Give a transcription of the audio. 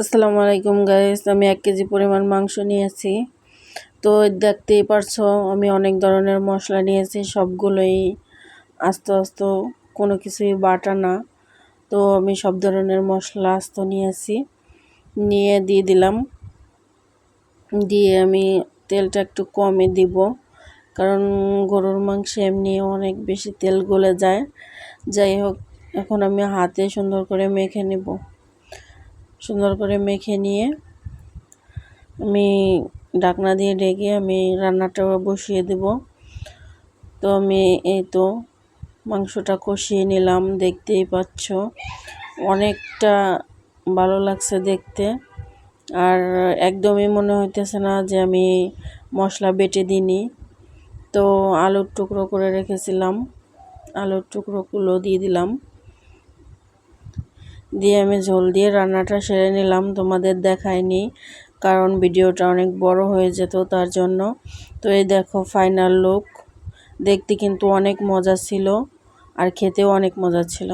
আসসালামু আলাইকুম গাইস আমি এক কেজি পরিমাণ মাংস নিয়েছি। তো দেখতেই পারছ, আমি অনেক ধরনের মশলা নিয়েছি, সবগুলোই আস্তে আস্তে, কোনো কিছুই বাটা না। তো আমি সব ধরনের মশলা আস্ত নিয়েছি। নিয়ে দিয়ে দিলাম। দিয়ে আমি তেলটা একটু কমে দিব, কারণ গরুর মাংসে এমনি অনেক বেশি তেল গলে যায়। যাই হোক, এখন আমি হাতে সুন্দর করে মেখে নেব। সুন্দর করে মেখে নিয়ে আমি ডাকনা দিয়ে ডেকে আমি রান্নাটা বসিয়ে দেব। তো আমি এই তো মাংসটা কষিয়ে নিলাম, দেখতেই পাচ্ছ। অনেকটা ভালো লাগছে দেখতে। আর একদমই মনে হইতেছে না যে আমি মশলা বেটে দিইনি। তো আলুর টুকরো করে রেখেছিলাম, আলুর টুকরোগুলো দিয়ে দিলাম। দিয়ে আমি ঝোল দিয়ে রান্নাটা সেরে নিলাম, তোমাদের দেখায়নি, কারণ ভিডিওটা অনেক বড় হয়ে যেত তার জন্য। তো এই দেখো ফাইনাল লুক দেখতে কিন্তু অনেক মজা ছিল আর খেতেও অনেক মজা ছিল।